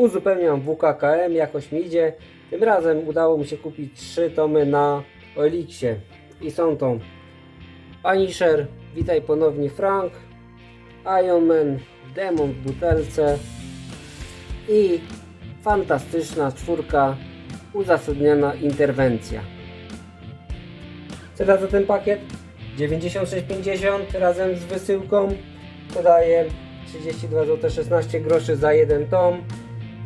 Uzupełniam WKKM, jakoś mi idzie. Tym razem udało mi się kupić 3 tomy na Elixie. I są to Punisher, witaj ponownie Frank, Iron Man, Demon w butelce i fantastyczna czwórka uzasadniona interwencja. Cena za ten pakiet 96,50 razem z wysyłką podaje 32 zł 16 groszy za jeden tom,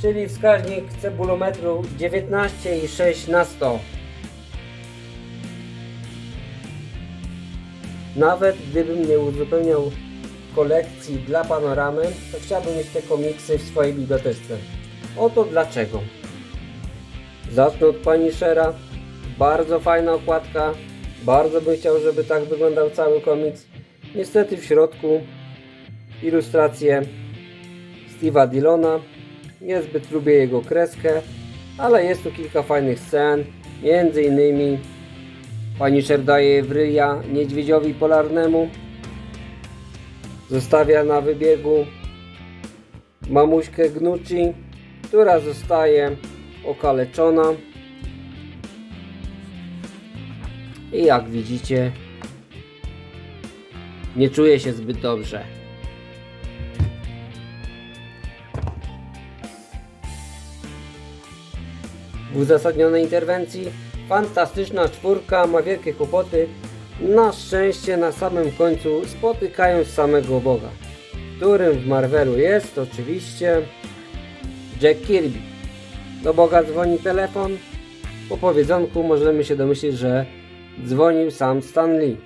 czyli wskaźnik cebulometru 19,6 na 100. Nawet gdybym nie uzupełniał kolekcji dla panoramy, to chciałbym mieć te komiksy w swojej bibliotece. Oto dlaczego. Zacznę od Punishera. Bardzo fajna okładka. Bardzo bym chciał, żeby tak wyglądał cały komiks. Niestety w środku ilustracje Steve'a Dillona. Niezbyt lubię jego kreskę, ale jest tu kilka fajnych scen. Między innymi Punisher daje w ryja niedźwiedziowi polarnemu. Zostawia na wybiegu mamuśkę Gnucci, która zostaje okaleczona. I jak widzicie, nie czuje się zbyt dobrze. Uzasadnionej interwencji fantastyczna czwórka ma wielkie kłopoty. Na szczęście na samym końcu spotykają samego Boga, którym w Marvelu jest oczywiście Jack Kirby. Do Boga dzwoni telefon. Po powiedzonku możemy się domyślić, że dzwonił sam Stan Lee.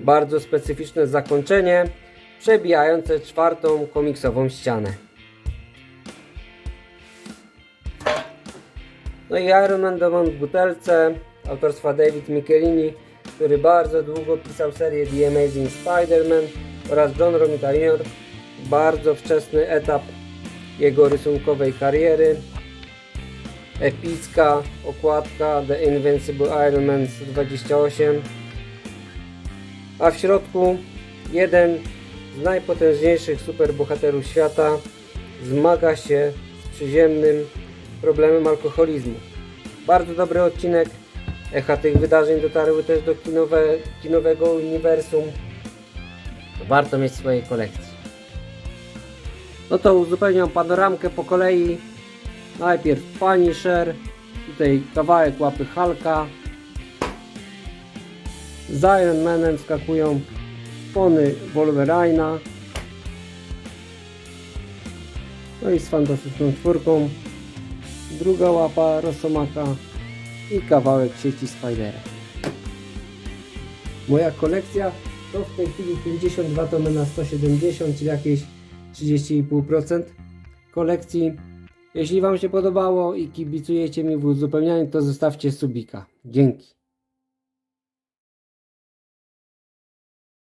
Bardzo specyficzne zakończenie, przebijające czwartą komiksową ścianę. No i Iron Man Demon w butelce autorstwa David Michelini, który bardzo długo pisał serię The Amazing Spider-Man oraz John Romita Jr. Bardzo wczesny etap jego rysunkowej kariery. Epicka okładka The Invincible Iron Man 128 a w środku jeden z najpotężniejszych superbohaterów świata zmaga się z przyziemnym problemem alkoholizmu. Bardzo dobry odcinek. Echa tych wydarzeń dotarły też do kinowe, kinowego uniwersum. Warto mieć w swojej kolekcji. No to uzupełniam panoramkę po kolei. Najpierw Punisher, tutaj kawałek łapy Halka. Z Iron Manem skakują pony Wolverine'a. No i z fantastyczną czwórką. Druga łapa Rosomaka i kawałek sieci Spidera. Moja kolekcja to w tej chwili 52 tomy na 170, czyli jakieś 30,5% kolekcji. Jeśli Wam się podobało i kibicujecie mi w uzupełnianiu, to zostawcie subika. Dzięki.